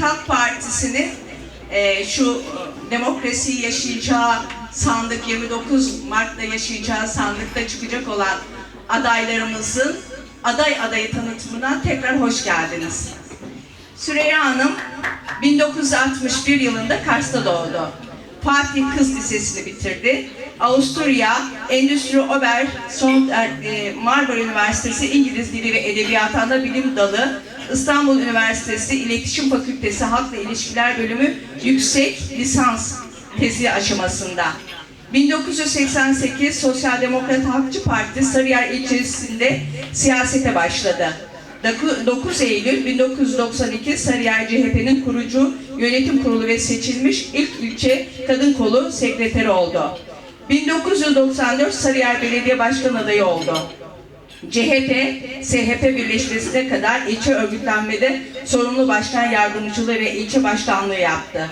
Halk Partisi'nin e, şu demokrasiyi yaşayacağı sandık 29 Mart'ta yaşayacağı sandıkta çıkacak olan adaylarımızın aday adayı tanıtımına tekrar hoş geldiniz. Süreyya Hanım 1961 yılında Kars'ta doğdu. Fatih Kız Lisesi'ni bitirdi. Avusturya Endüstri Ober Son e, Marmara Üniversitesi İngiliz Dili ve Edebiyatı Ana Bilim Dalı İstanbul Üniversitesi İletişim Fakültesi Halkla İlişkiler Bölümü yüksek lisans tezi aşamasında. 1988 Sosyal Demokrat Halkçı Parti Sarıyer ilçesinde siyasete başladı. 9 Eylül 1992 Sarıyer CHP'nin kurucu yönetim kurulu ve seçilmiş ilk ilçe kadın kolu sekreteri oldu. 1994 Sarıyer Belediye Başkan adayı oldu. CHP, SHP birleşmesine kadar ilçe örgütlenmede sorumlu başkan yardımcılığı ve ilçe başkanlığı yaptı.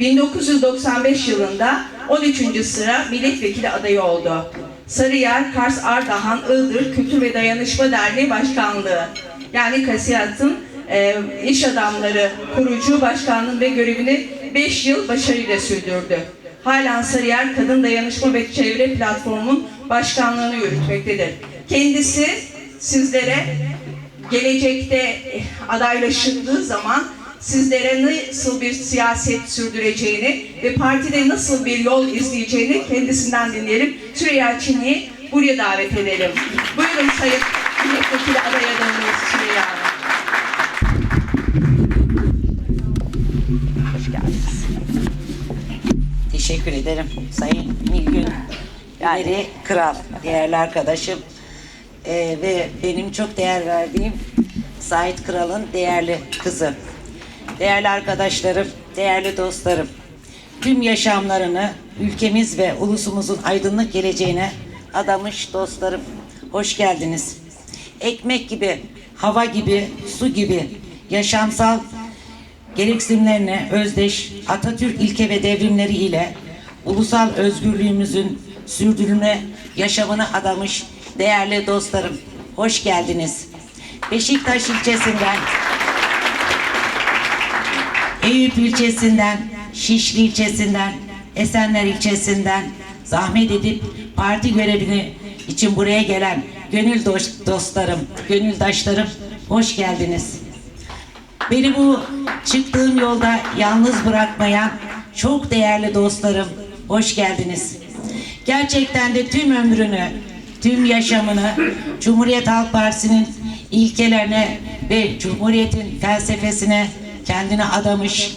1995 yılında 13. sıra milletvekili adayı oldu. Sarıyer, Kars, Ardahan, Iğdır Kültür ve Dayanışma Derneği Başkanlığı yani Kasiyat'ın e, iş adamları kurucu başkanlığı ve görevini 5 yıl başarıyla sürdürdü. Halen Sarıyer Kadın Dayanışma ve Çevre Platformu'nun başkanlığını yürütmektedir. Kendisi sizlere gelecekte adaylaşıldığı zaman sizlere nasıl bir siyaset sürdüreceğini ve partide nasıl bir yol izleyeceğini kendisinden dinleyelim. Süreyya Çin'i buraya davet edelim. Buyurun Sayın Milletvekili aday adayımız Süreyya Hanım. Teşekkür ederim Sayın Nilgün. Yani kral, değerli arkadaşım Ee, ve benim çok değer verdiğim Sait Kral'ın değerli kızı. Değerli arkadaşlarım, değerli dostlarım, tüm yaşamlarını ülkemiz ve ulusumuzun aydınlık geleceğine adamış dostlarım, hoş geldiniz. Ekmek gibi, hava gibi, su gibi yaşamsal gereksinimlerine özdeş Atatürk ilke ve devrimleri ile ulusal özgürlüğümüzün sürdürülme yaşamını adamış değerli dostlarım, hoş geldiniz. Beşiktaş ilçesinden, Eyüp ilçesinden, Şişli ilçesinden, Esenler ilçesinden zahmet edip parti görevini için buraya gelen gönül dost- dostlarım, gönüldaşlarım hoş geldiniz. Beni bu çıktığım yolda yalnız bırakmayan çok değerli dostlarım, hoş geldiniz. Gerçekten de tüm ömrünü, tüm yaşamını Cumhuriyet Halk Partisi'nin ilkelerine ve Cumhuriyet'in felsefesine kendini adamış,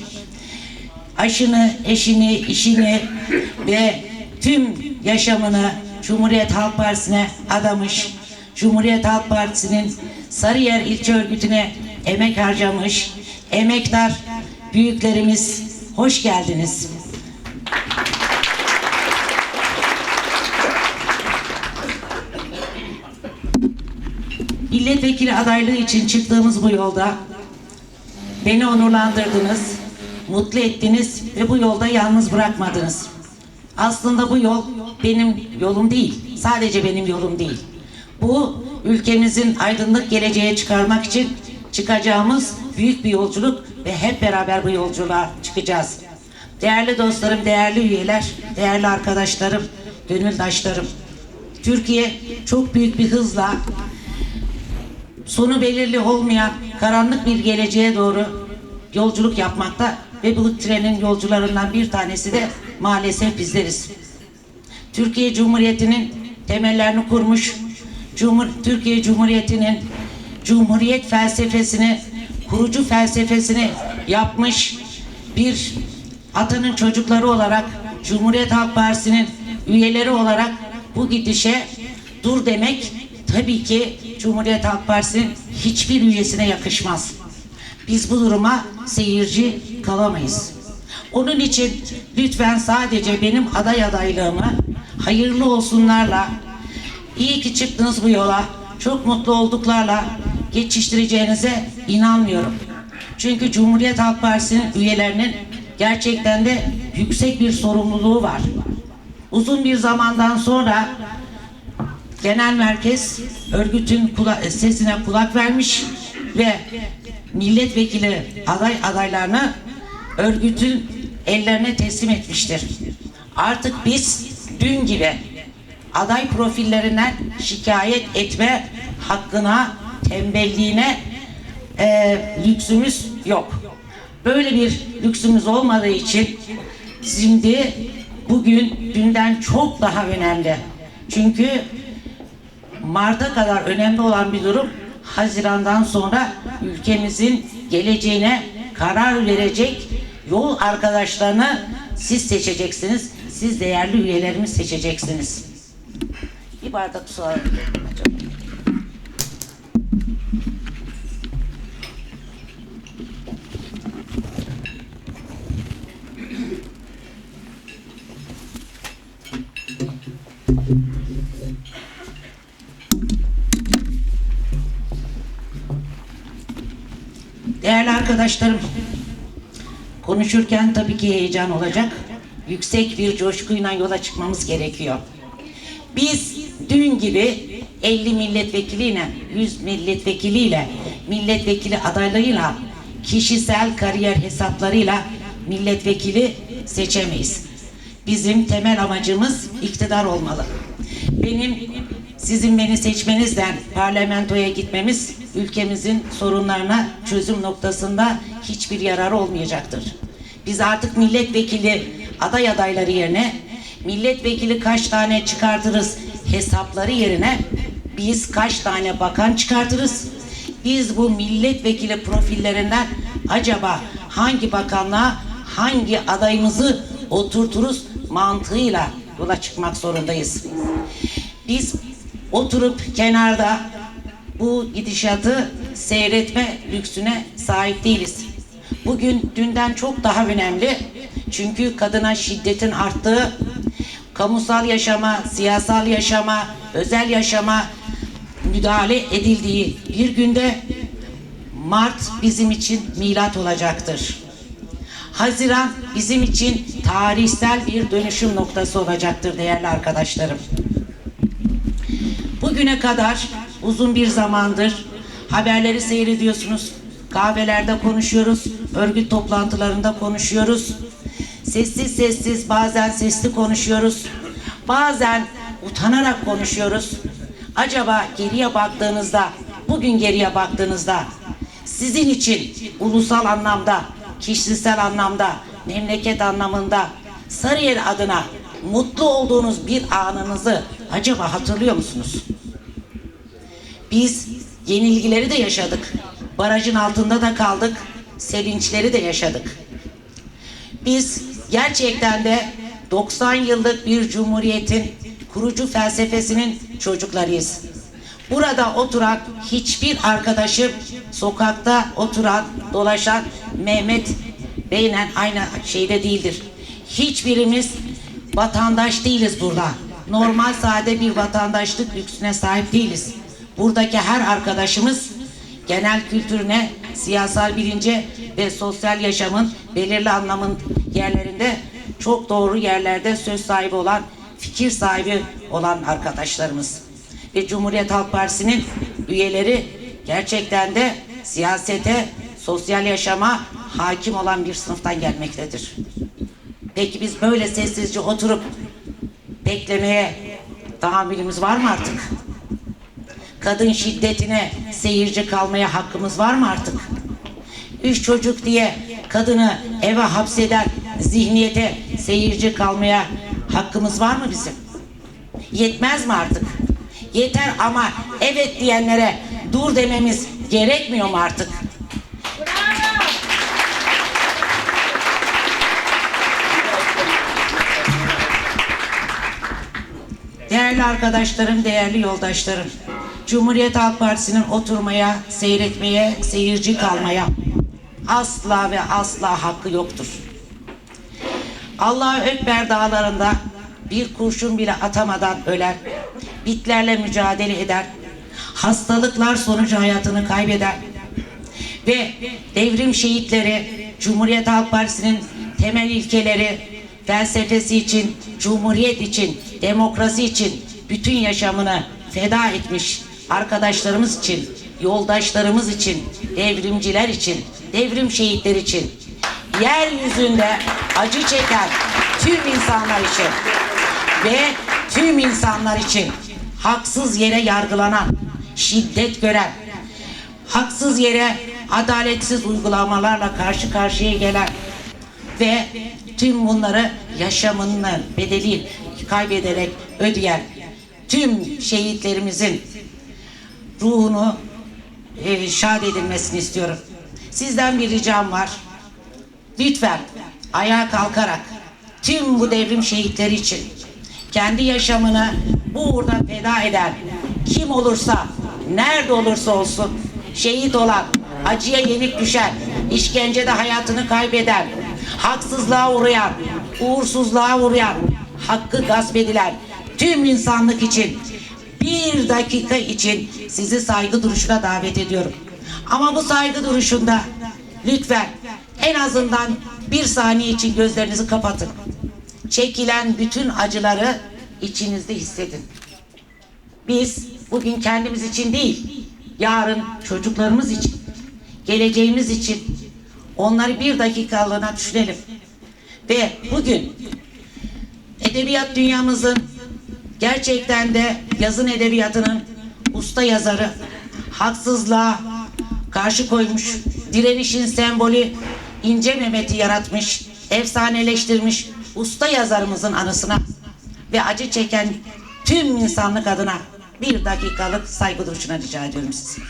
aşını, eşini, işini ve tüm yaşamını Cumhuriyet Halk Partisi'ne adamış, Cumhuriyet Halk Partisi'nin Sarıyer İlçe Örgütü'ne emek harcamış, emektar büyüklerimiz hoş geldiniz. Milletvekili adaylığı için çıktığımız bu yolda beni onurlandırdınız, mutlu ettiniz ve bu yolda yalnız bırakmadınız. Aslında bu yol benim yolum değil, sadece benim yolum değil. Bu ülkemizin aydınlık geleceğe çıkarmak için çıkacağımız büyük bir yolculuk ve hep beraber bu yolculuğa çıkacağız. Değerli dostlarım, değerli üyeler, değerli arkadaşlarım, gönüldaşlarım. Türkiye çok büyük bir hızla sonu belirli olmayan karanlık bir geleceğe doğru yolculuk yapmakta ve bu trenin yolcularından bir tanesi de maalesef bizleriz. Türkiye Cumhuriyeti'nin temellerini kurmuş, Cumhur Türkiye Cumhuriyeti'nin Cumhuriyet felsefesini, kurucu felsefesini yapmış bir atanın çocukları olarak Cumhuriyet Halk Partisi'nin üyeleri olarak bu gidişe dur demek tabii ki Cumhuriyet Halk Partisi'nin hiçbir üyesine yakışmaz. Biz bu duruma seyirci kalamayız. Onun için lütfen sadece benim aday adaylığımı hayırlı olsunlarla, iyi ki çıktınız bu yola, çok mutlu olduklarla geçiştireceğinize inanmıyorum. Çünkü Cumhuriyet Halk Partisi'nin üyelerinin gerçekten de yüksek bir sorumluluğu var. Uzun bir zamandan sonra genel merkez örgütün kula- sesine kulak vermiş ve milletvekili aday adaylarını örgütün ellerine teslim etmiştir. Artık biz dün gibi aday profillerinden şikayet etme hakkına, tembelliğine e, lüksümüz yok. Böyle bir lüksümüz olmadığı için şimdi bugün dünden çok daha önemli. Çünkü Mart'a kadar önemli olan bir durum Haziran'dan sonra ülkemizin geleceğine karar verecek yol arkadaşlarını siz seçeceksiniz. Siz değerli üyelerimiz seçeceksiniz. Bir bardak su alabilir arkadaşlarım, konuşurken tabii ki heyecan olacak. Yüksek bir coşkuyla yola çıkmamız gerekiyor. Biz dün gibi 50 milletvekiliyle, 100 milletvekiliyle, milletvekili adaylarıyla, kişisel kariyer hesaplarıyla milletvekili seçemeyiz. Bizim temel amacımız iktidar olmalı. Benim sizin beni seçmenizden parlamentoya gitmemiz ülkemizin sorunlarına çözüm noktasında hiçbir yararı olmayacaktır. Biz artık milletvekili aday adayları yerine milletvekili kaç tane çıkartırız hesapları yerine biz kaç tane bakan çıkartırız? Biz bu milletvekili profillerinden acaba hangi bakanlığa hangi adayımızı oturturuz mantığıyla yola çıkmak zorundayız. Biz oturup kenarda bu gidişatı seyretme lüksüne sahip değiliz. Bugün dünden çok daha önemli. Çünkü kadına şiddetin arttığı, kamusal yaşama, siyasal yaşama, özel yaşama müdahale edildiği bir günde Mart bizim için milat olacaktır. Haziran bizim için tarihsel bir dönüşüm noktası olacaktır değerli arkadaşlarım. Bugüne kadar uzun bir zamandır haberleri seyrediyorsunuz. Kahvelerde konuşuyoruz, örgüt toplantılarında konuşuyoruz. Sessiz sessiz bazen sesli konuşuyoruz. Bazen utanarak konuşuyoruz. Acaba geriye baktığınızda, bugün geriye baktığınızda sizin için ulusal anlamda, kişisel anlamda, memleket anlamında Sarıyer adına mutlu olduğunuz bir anınızı acaba hatırlıyor musunuz? Biz yenilgileri de yaşadık. Barajın altında da kaldık. Sevinçleri de yaşadık. Biz gerçekten de 90 yıllık bir cumhuriyetin kurucu felsefesinin çocuklarıyız. Burada oturan hiçbir arkadaşım sokakta oturan, dolaşan Mehmet Bey'le aynı şeyde değildir. Hiçbirimiz vatandaş değiliz burada. Normal sade bir vatandaşlık lüksüne sahip değiliz. Buradaki her arkadaşımız genel kültürüne, siyasal bilince ve sosyal yaşamın belirli anlamın yerlerinde çok doğru yerlerde söz sahibi olan, fikir sahibi olan arkadaşlarımız. Ve Cumhuriyet Halk Partisi'nin üyeleri gerçekten de siyasete, sosyal yaşama hakim olan bir sınıftan gelmektedir. Peki biz böyle sessizce oturup beklemeye tahammülümüz var mı artık? Kadın şiddetine seyirci kalmaya hakkımız var mı artık? Üç çocuk diye kadını eve hapseden zihniyete seyirci kalmaya hakkımız var mı bizim? Yetmez mi artık? Yeter ama evet diyenlere dur dememiz gerekmiyor mu artık? Değerli arkadaşlarım, değerli yoldaşlarım. Cumhuriyet Halk Partisi'nin oturmaya, seyretmeye, seyirci kalmaya asla ve asla hakkı yoktur. Allahü Ekber dağlarında bir kurşun bile atamadan ölen, bitlerle mücadele eden, hastalıklar sonucu hayatını kaybeden ve devrim şehitleri Cumhuriyet Halk Partisi'nin temel ilkeleri, felsefesi için, cumhuriyet için, demokrasi için bütün yaşamını feda etmiş arkadaşlarımız için yoldaşlarımız için, devrimciler için, devrim şehitleri için, yeryüzünde acı çeken tüm insanlar için ve tüm insanlar için haksız yere yargılanan, şiddet gören, haksız yere adaletsiz uygulamalarla karşı karşıya gelen ve tüm bunları yaşamını bedeli kaybederek ödeyen tüm şehitlerimizin ruhunu e, şad edilmesini istiyorum. Sizden bir ricam var. Lütfen ayağa kalkarak tüm bu devrim şehitleri için kendi yaşamını bu uğurda feda eden kim olursa, nerede olursa olsun şehit olan, acıya yenik düşen, işkencede hayatını kaybeden, haksızlığa uğrayan, uğursuzluğa uğrayan, hakkı gasp edilen tüm insanlık için bir dakika için sizi saygı duruşuna davet ediyorum. Ama bu saygı duruşunda lütfen en azından bir saniye için gözlerinizi kapatın. Çekilen bütün acıları içinizde hissedin. Biz bugün kendimiz için değil, yarın çocuklarımız için, geleceğimiz için onları bir dakikalığına düşünelim. Ve bugün edebiyat dünyamızın gerçekten de yazın edebiyatının usta yazarı, haksızlığa karşı koymuş, direnişin sembolü İnce Mehmet'i yaratmış, efsaneleştirmiş usta yazarımızın anısına ve acı çeken tüm insanlık adına bir dakikalık saygı duruşuna rica ediyorum sizi.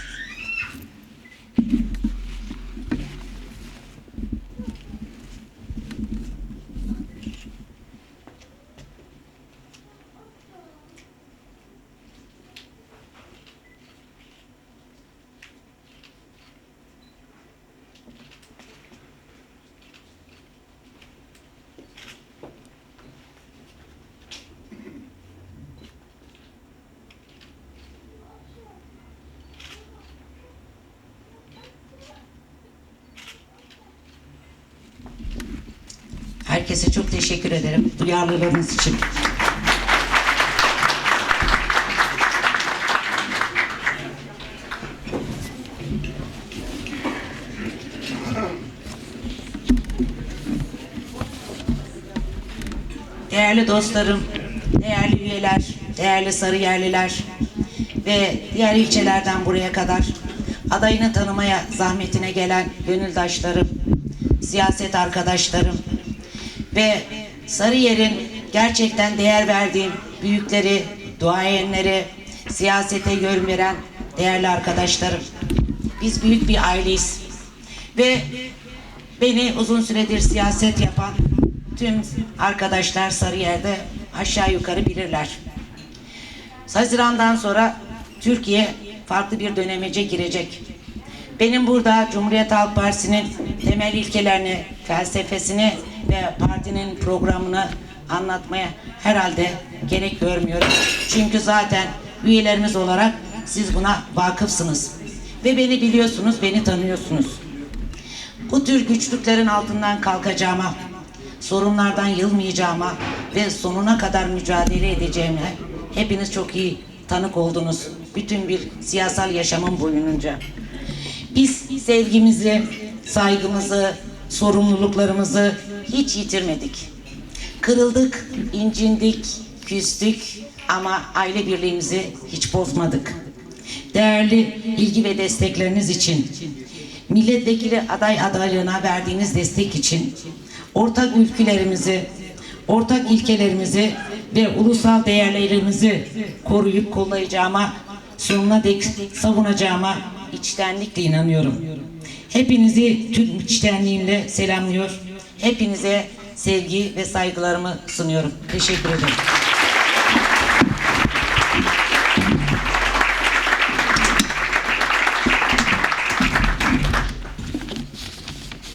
Herkese çok teşekkür ederim duyarlılığınız için. Değerli dostlarım, değerli üyeler, değerli Sarıyerliler ve diğer ilçelerden buraya kadar adayını tanımaya zahmetine gelen gönüldaşlarım, siyaset arkadaşlarım ve Sarıyer'in gerçekten değer verdiğim büyükleri, duayenleri, siyasete yön veren değerli arkadaşlarım. Biz büyük bir aileyiz. Ve beni uzun süredir siyaset yapan tüm arkadaşlar Sarıyer'de aşağı yukarı bilirler. Haziran'dan sonra Türkiye farklı bir dönemece girecek. Benim burada Cumhuriyet Halk Partisi'nin temel ilkelerini, felsefesini ve partinin programını anlatmaya herhalde gerek görmüyorum. Çünkü zaten üyelerimiz olarak siz buna vakıfsınız. Ve beni biliyorsunuz, beni tanıyorsunuz. Bu tür güçlüklerin altından kalkacağıma, sorunlardan yılmayacağıma ve sonuna kadar mücadele edeceğime hepiniz çok iyi tanık oldunuz. Bütün bir siyasal yaşamın boyunca. Biz sevgimizi, saygımızı, sorumluluklarımızı hiç yitirmedik. Kırıldık, incindik, küstük ama aile birliğimizi hiç bozmadık. Değerli ilgi ve destekleriniz için, milletvekili aday adaylığına verdiğiniz destek için, ortak ülkelerimizi, ortak ilkelerimizi ve ulusal değerlerimizi koruyup kollayacağıma, sonuna dek savunacağıma içtenlikle inanıyorum. Hepinizi tüm içtenliğimle selamlıyor. Hepinize sevgi ve saygılarımı sunuyorum. Teşekkür ederim.